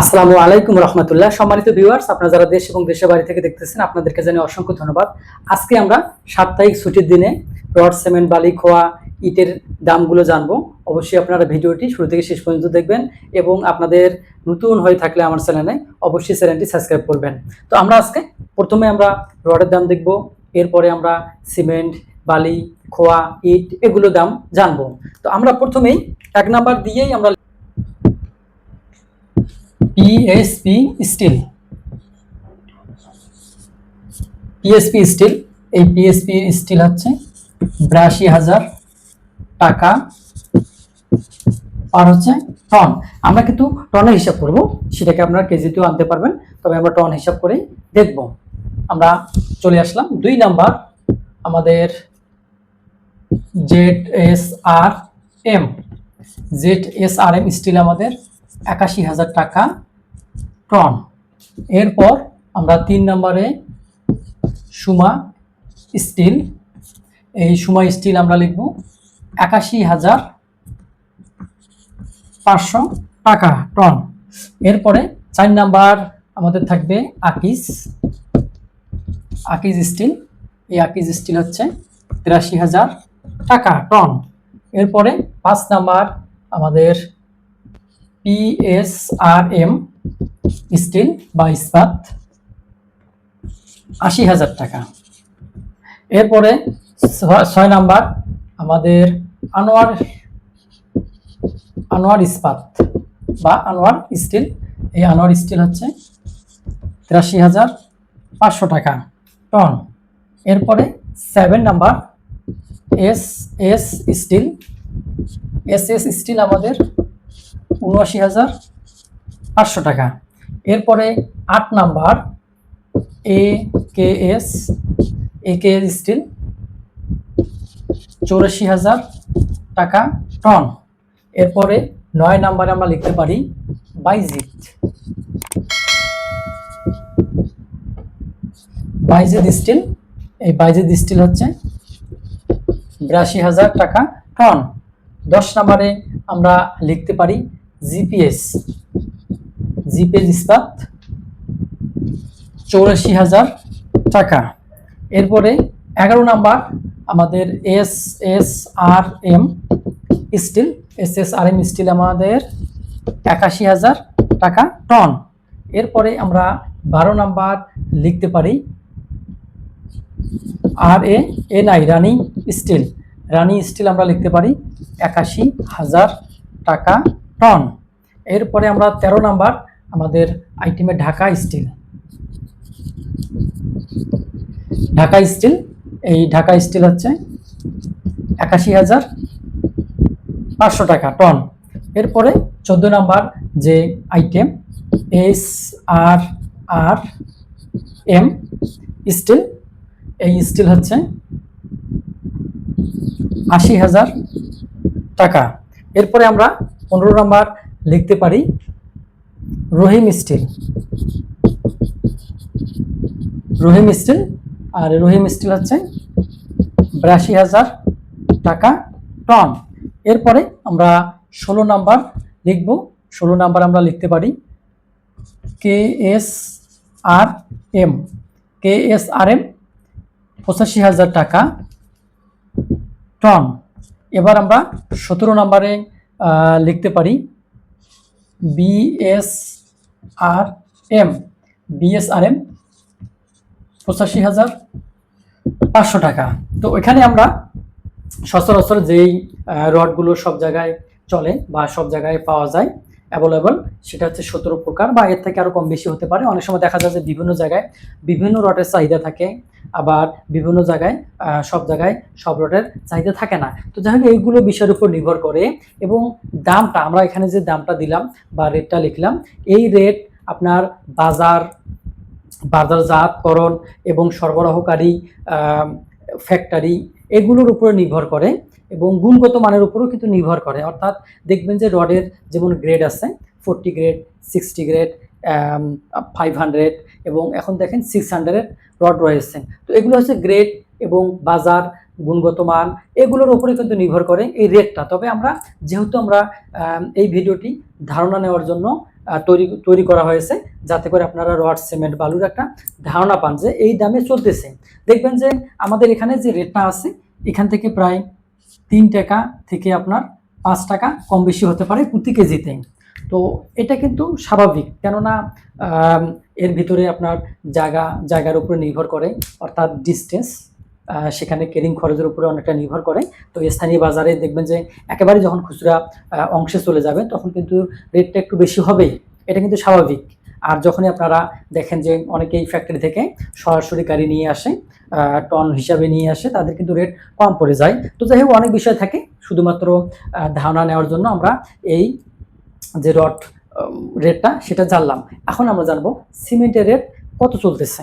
আসসালামু আলাইকুম রহমতুল্লাহ। সম্মানিত ভিউয়ার্স আপনারা যারা দেশ এবং দেশের বাড়ি থেকে দেখতেছেন, আপনাদেরকে জানি অসংখ্য ধন্যবাদ। আজকে আমরা সাপ্তাহিক ছুটির দিনে রড, সিমেন্ট, বালি, খোয়া, ইটের দামগুলো জানব। অবশ্যই আপনারা ভিডিওটি শুরু থেকে শেষ পর্যন্ত দেখবেন এবং আপনাদের নতুন হয়ে থাকলে আমার চ্যানেলে অবশ্যই চ্যানেলটি সাবস্ক্রাইব করবেন। তো আমরা আজকে প্রথমে আমরা রডের দাম দেখব, এরপরে আমরা সিমেন্ট, বালি, খোয়া, ইট, এগুলো দাম জানব। তো আমরা প্রথমেই এক নাম্বার দিয়েই আমরা পিএসপি স্টিল পিএসপি স্টিল এই পিএসপি স্টিল হচ্ছে বিরাশি হাজার টাকা। আর হচ্ছে টন আমরা কিন্তু টনে হিসাব করব, সেটাকে আপনারা কেজিতেও আনতে পারবেন, তবে আমরা টন হিসাব করেই দেখব। আমরা চলে আসলাম দুই নাম্বার, আমাদের Z S R M Z S R M steel আমাদের একাশি হাজার টাকা টন এরপর আমরা তিন নম্বরে সুমা স্টিল এই সুমা স্টিল আমরা লিখব একাশি হাজার পাঁচশো টাকা টন এরপরে চার নাম্বার আমাদের থাকবে আকিস। আকিজ স্টিল এই আকিজ স্টিল হচ্ছে তিরাশি হাজার টাকা টন এরপরে পাঁচ নাম্বার আমাদের পিএসআরএম স্টিল বা ইস্পাত আশি হাজার টাকা। এরপরে ছয় নাম্বার, আমাদের আনোয়ার আনোয়ার ইস্পাত বা আনোয়ার স্টিল। এই আনোয়ার স্টিল হচ্ছে তিরাশি হাজার পাঁচশো টাকা টন। এরপরে seven number S S steel S S steel আমাদের উনআশি হাজার পাঁচশো টাকা। এরপরে আট number, A K S, A K S steel চৌরাশি হাজার টাকা টন এরপরে নয় নাম্বারে আমরা লিখতে পারি বাইজিত। বাইজিদ স্টিল এই বাইজিদ স্টিল হচ্ছে বিরাশি হাজার টাকা টন দশ নম্বরে আমরা লিখতে পারি জিপিএস জিপিএস ইস্পাত চৌরাশি হাজার টাকা। এরপরে এগারো নাম্বার আমাদের S S R M steel S S R M steel আমাদের একাশি হাজার টাকা টন। এরপরে আমরা বারো নাম্বার লিখতে পারি R A N I, Rani steel. Rani steel আমরা লিখতে পারি একাশি হাজার টাকা টন এরপরে আমরা তেরো নাম্বার, আমাদের আইটেমে ঢাকা স্টিল ঢাকা স্টিল এই ঢাকা স্টিল হচ্ছে একাশি হাজার পাঁচশো টাকা টন এরপরে চোদ্দ নাম্বার যে item S R R M steel এই স্টিল হচ্ছে আশি হাজার টাকা। এরপরে আমরা পনেরো নাম্বার লিখতে পারি। রহিম স্টিল। রহিম স্টিল, আর রহিম স্টিল হচ্ছে বিরাশি হাজার টাকা টন। এরপরে আমরা ষোলো নাম্বার লিখব। ষোলো নাম্বার আমরা লিখতে পারি K S R M. K S R M পঁচাশি হাজার টাকা টন। এবার আমরা সতেরো নম্বরে লিখতে পারি। BS R M BS R M পঁচাশি হাজার পাঁচশো টাকা। তো এখানে আমরা সচরাচর যেই রডগুলো সব জায়গায় চলে বা সব জায়গায় পাওয়া যায় অ্যাভেলেবল সেটা হচ্ছে সতেরো প্রকার বা এর থেকে আরও কম বেশি হতে পারে। অনেক সময় দেখা যায় যে বিভিন্ন জায়গায় বিভিন্ন রটের চাহিদা থাকে, আবার বিভিন্ন জায়গায় সব জায়গায় সব রটের চাহিদা থাকে না। তো যাই হোক, এইগুলো বিষয়ের উপর নির্ভর করে এবং দামটা, আমরা এখানে যে দামটা দিলাম বা রেটটা লিখলাম, এই রেট আপনার বাজার, বাজারজাতকরণ এবং সরবরাহকারী ফ্যাক্টরি এগুলোর উপর নির্ভর করে এবং গুণগত মানের উপরও কিন্তু নির্ভর করে। অর্থাৎ দেখবেন যে রডের যেমন গ্রেড আছে forty grade sixty grade five hundred এবং এখন দেখেন সিক্স হান্ড্রেড রড রয়েছে। তো এগুলো হচ্ছে গ্রেড এবং বাজার, গুণগত মান, এগুলোর উপরে কিন্তু নির্ভর করে এই রেটটা তবে আমরা, যেহেতু আমরা এই ভিডিওটি ধারণা নেওয়ার জন্য তৈরি তৈরি করা হয়েছে, যাতে করে আপনারা রড সিমেন্ট বালুর একটা ধারণা পান যে এই দামে চলতেছে। দেখবেন যে আমাদের এখানে যে রেটটা আছে, এখান থেকে প্রায় তিন টাকা থেকে আপনার পাঁচ টাকা কম বেশি হতে পারে প্রতি কেজিতে। তো এটা কিন্তু স্বাভাবিক, কেননা এর ভিতরে আপনার জায়গা, জায়গার উপরে নির্ভর করে, অর্থাৎ ডিস্টেন্স সেখানে কেরিং খরচের উপরে অনেকটা নির্ভর করে। তো স্থানীয় বাজারে দেখবেন যে একেবারে যখন খুচরা অংশে চলে যাবে, তখন কিন্তু রেটটা একটু বেশি হবেই। এটা কিন্তু স্বাভাবিক। আর যখনই আপনারা দেখেন যে অনেকেই ফ্যাক্টরি থেকে সরাসরি গাড়ি নিয়ে আসে টন হিসাবে নিয়ে আসে, তাদের কিন্তু রেট কম পড়ে যায়। তো যাই হোক, অনেক বিষয় থাকে। শুধুমাত্র ধারণা নেওয়ার জন্য আমরা এই যে রড রেটটা সেটা জানলাম। এখন আমরা জানব সিমেন্টের রেট কত চলতেছে।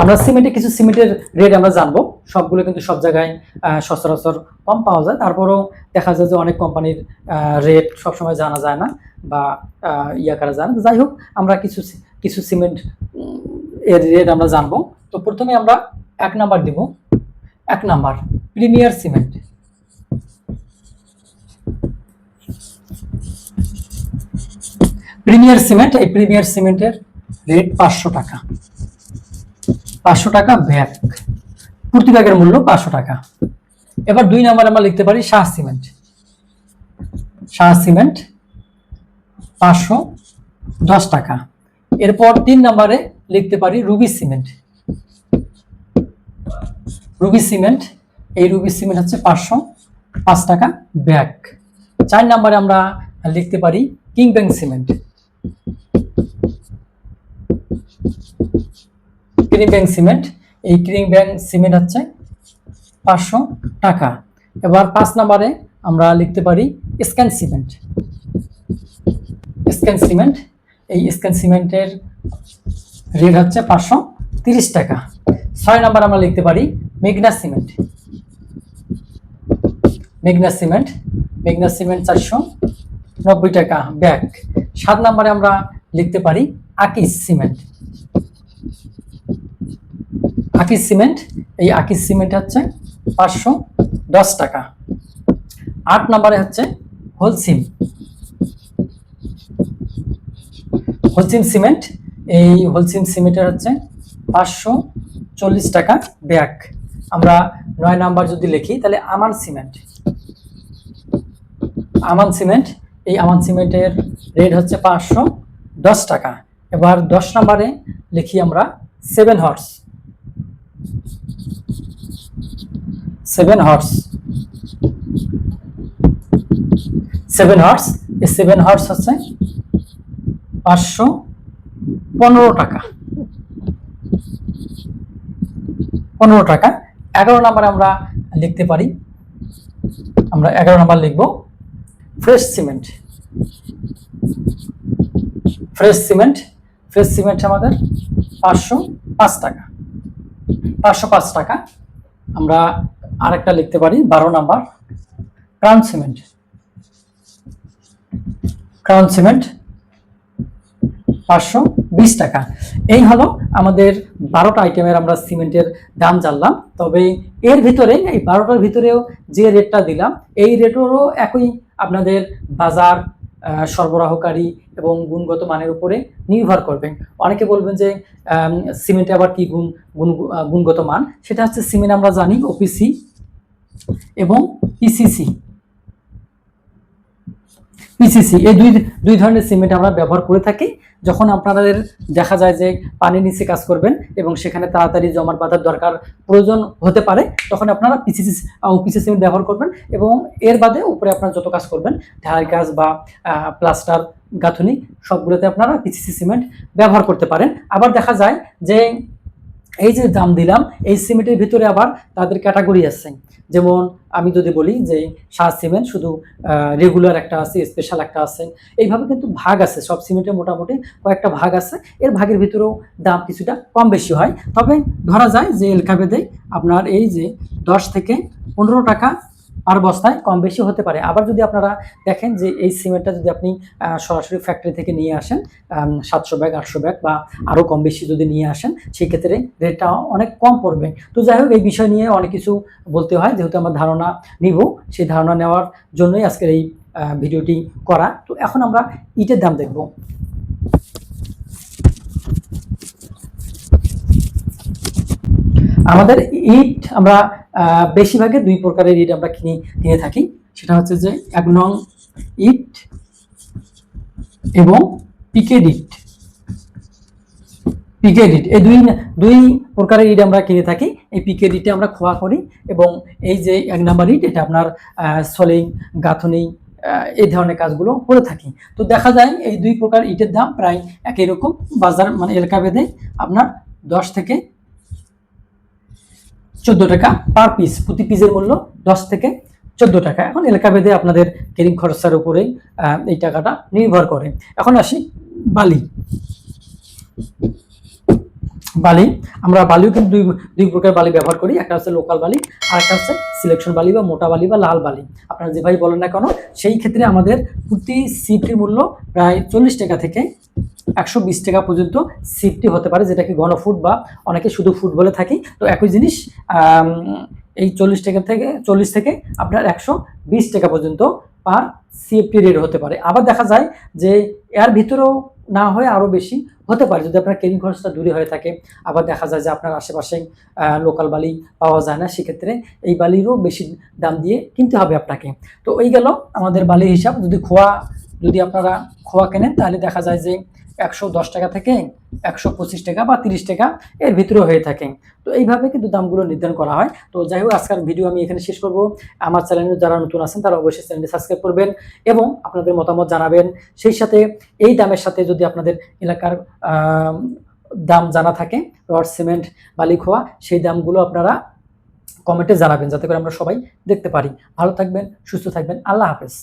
আমরা সিমেন্টে কিছু সিমেন্টের রেট আমরা জানব। সবগুলো কিন্তু সব জায়গায় সচরাচর কম পাওয়া যায়। তারপরেও দেখা যায় যে অনেক কোম্পানির রেট সবসময় জানা যায় না বা ইয়া করা যায় না। যাই হোক, আমরা কিছু কিছু সিমেন্ট এর রেট আমরা জানব। তো প্রথমে আমরা এক নাম্বার দিব। এক number, Premier cement. Premier cement, এই প্রিমিয়ার সিমেন্টের রেট পাঁচশো টাকা। পাঁচশো টাকা ব্যাগ। প্রতি ব্যাগের মূল্য পাঁচশো টাকা। এবার দুই নাম্বার আমরা লিখতে পারি শাহ সিমেন্ট। শাহ সিমেন্ট পাঁচশো দশ টাকা। এরপর তিন নাম্বারে লিখতে পারি রুবি সিমেন্ট। রুবি সিমেন্ট, এই রুবি সিমেন্ট হচ্ছে পাঁচশো পাঁচ টাকা ব্যাগ। চার নাম্বারে আমরা লিখতে পারি King Bang cement. Cream Bank cement. এই ক্রিম ব্যাংক সিমেন্ট হচ্ছে পাঁচশো টাকা। এবার পাঁচ নাম্বারে আমরা লিখতে পারি স্ক্যান সিমেন্ট। স্ক্যান সিমেন্ট, এই স্ক্যান সিমেন্টের রেট হচ্ছে পাঁচশো তিরিশ টাকা। ছয় নাম্বার আমরা লিখতে পারি মেঘনা সিমেন্ট। মেঘনা সিমেন্ট মেঘনা সিমেন্ট চারশো নব্বই টাকা ব্যাগ। সাত নাম্বারে আমরা লিখতে পারি আকিস সিমেন্ট। আকিস সিমেন্ট, এই আকিস সিমেন্ট হচ্ছে পাঁচশো দশ টাকা। আট নম্বরে হচ্ছে হোলসিম। হোলসিম সিমেন্ট, এই হোলসিম সিমেন্টের হচ্ছে পাঁচশো চল্লিশ টাকা ব্যাগ। আমরা নয় নাম্বার যদি লিখি, তাহলে আমান সিমেন্ট। আমান সিমেন্ট, এই আমান সিমেন্টের রেট হচ্ছে পাঁচশো দশ টাকা। এবার দশ নম্বরে লিখি আমরা Seven Horse. Seven Horse Seven Horse এই সেভেন হর্স হচ্ছে পাঁচশো পনেরো টাকা। পনেরো টাকা। এগারো নাম্বার আমরা লিখতে পারি। আমরা এগারো নাম্বার লিখব। Fresh cement Fresh cement Fresh cement আমাদের পাঁচশো পাঁচ টাকা। পাঁচশো পাঁচ টাকা। আমরা আরেকটা লিখতে পারি, বারো number Crown cement. Crown cement, পাঁচশো বিশ টাকা। এই হলো আমাদের বারোটা আইটেমের আমরা সিমেন্টের দাম জানলাম। তবে এর ভিতরে এই বারোটার ভিতরেও যে রেটটা দিলাম, এই রেটেরও একই আপনাদের বাজার সরবরাহকারী এবং গুণগত মানের উপরে নির্ভর করবেন। অনেকে বলবেন যে সিমেন্টে আবার কি গুণ গুণ গুণগত মান? সেটা হচ্ছে সিমেন্ট আমরা জানি ওপিসি এবং পিসিসি পিসিসি এই দুই দুই ধরনের সিমেন্ট আমরা ব্যবহার করে থাকি। যখন আপনাদের দেখা যায় যে পানি নিচে কাজ করবেন এবং সেখানে তাড়াতাড়ি জমাট বাঁধার দরকার প্রয়োজন হতে পারে, তখন আপনারা পিসিসি পিসি সিমেন্ট ব্যবহার করবেন এবং এর বাদে উপরে আপনারা যত কাজ করবেন, ঢালাই কাজ বা প্লাস্টার, গাঁথুনি, সবগুলোতে আপনারা পিসিসি সিমেন্ট ব্যবহার করতে পারেন। আবার দেখা যায় যে এই যে দাম দিলাম, এই সিমেন্টের ভিতরে আবার তাদের ক্যাটাগরি আছে। যেমন আমি যদি বলি যে শাহ সিমেন্ট শুধু রেগুলার একটা আছে স্পেশাল একটা আছে। এইভাবে কিন্তু ভাগ আছে, সব সিমেন্টের মোটামুটি কয়েকটা ভাগ আছে। এর ভাগের ভিতরেও দাম কিছুটা কম বেশি হয়। তবে ধরা যায় যে এলকাবেদে আপনার এই যে দশ থেকে পনেরো টাকা আর বস্তায় কম বেশি হতে পারে। আবার যদি আপনারা দেখেন যে এই সিমেন্টটা যদি আপনি সরাসরি ফ্যাক্টরি থেকে নিয়ে আসেন সাতশো ব্যাগ, আটশো ব্যাগ বা আরও কম বেশি যদি নিয়ে আসেন, সেক্ষেত্রে রেটটা অনেক কম পড়বে। তো যাই হোক, এই বিষয় নিয়ে অনেক কিছু বলতে হয়। যেহেতু আমার ধারণা নিব, সেই ধারণা নেওয়ার জন্যই আজকের এই ভিডিওটি করা। তো এখন আমরা ইটের দাম দেখব। আমাদের ইট আমরা বেশিরভাগে দুই প্রকারের ইট আমরা কিনে কিনে থাকি। সেটা হচ্ছে যে এক নং ইট এবং পিকেড ইট। পিকেড ইট, এই দুই দুই প্রকারের ইট আমরা কিনে থাকি। এই পিকেড ইটে আমরা খোয়া করি এবং এই যে এক নাম্বার ইট, এটা আপনার সলিং, গাঁথনি এই ধরনের কাজগুলো করে থাকি। তো দেখা যায় এই দুই প্রকার ইটের দাম প্রায় একই রকম। বাজার মানে এলাকা ভেদে আপনার দশ থেকে চোদ্দ টাকা পার পিস প্রতি পিসের মূল্য দশ থেকে চোদ্দ টাকা। এখন এলাকা ভেদে আপনাদের কেরিং খরচার উপরেই এই টাকাটা নির্ভর করে। এখন আসি বালি। বালি, আমরা বালিও কিন্তু দুই দুই প্রকার বালি ব্যবহার করি। একটা হচ্ছে লোকাল বালি, আর একটা হচ্ছে সিলেকশন বালি বা মোটা বালি বা লাল বালি। আপনারা যেভাবে বলেন না কেন, সেই ক্ষেত্রে আমাদের প্রতি সিফটির মূল্য প্রায় চল্লিশ টাকা থেকে একশো বিশ টাকা পর্যন্ত সিফটি হতে পারে যেটাকে ঘনফুট বা অনেকে শুধু ফুট বলে থাকি। তো একই জিনিস এই চল্লিশ টাকা থেকে, চল্লিশ থেকে আপনার একশো বিশ টাকা পর্যন্ত পার সিএফটি রেট হতে পারে। আবার দেখা যায় যে এর ভিতরেও না হয়ে আরও বেশি হতে পারে, যদি আপনার কেরিং খরচটা দূরে হয়ে থাকে। আবার দেখা যায় যে আপনার আশেপাশে লোকাল বালি পাওয়া যায় না, সেক্ষেত্রে এই বালিরও বেশি দাম দিয়ে কিনতে হবে আপনাকে। তো এই গেল আমাদের বালির হিসাব। যদি খোয়া, যদি আপনারা খোয়া কেনেন, তাহলে দেখা যায় যে একশো দশ টাকা থেকে একশো পঁচিশ টাকা বা তিরিশ টাকা এর ভিতরে হয়ে থাকে। তো এইভাবে কিন্তু দামগুলো নির্ধারণ করা হয়। তো যাই হোক, আজকের ভিডিও আমি এখানে শেষ করব। আমার চ্যানেলে যারা নতুন আছেন, তারা অবশ্যই চ্যানেলটি সাবস্ক্রাইব করবেন এবং আপনাদের মতামত জানাবেন। সেই সাথে এই দামের সাথে যদি আপনাদের এলাকার দাম জানা থাকে, রড, সিমেন্ট বালি খোয়া সেই দামগুলো আপনারা কমেন্টে জানাবেন, যাতে করে আমরা সবাই দেখতে পারি। ভালো থাকবেন, সুস্থ থাকবেন। আল্লাহ হাফেজ।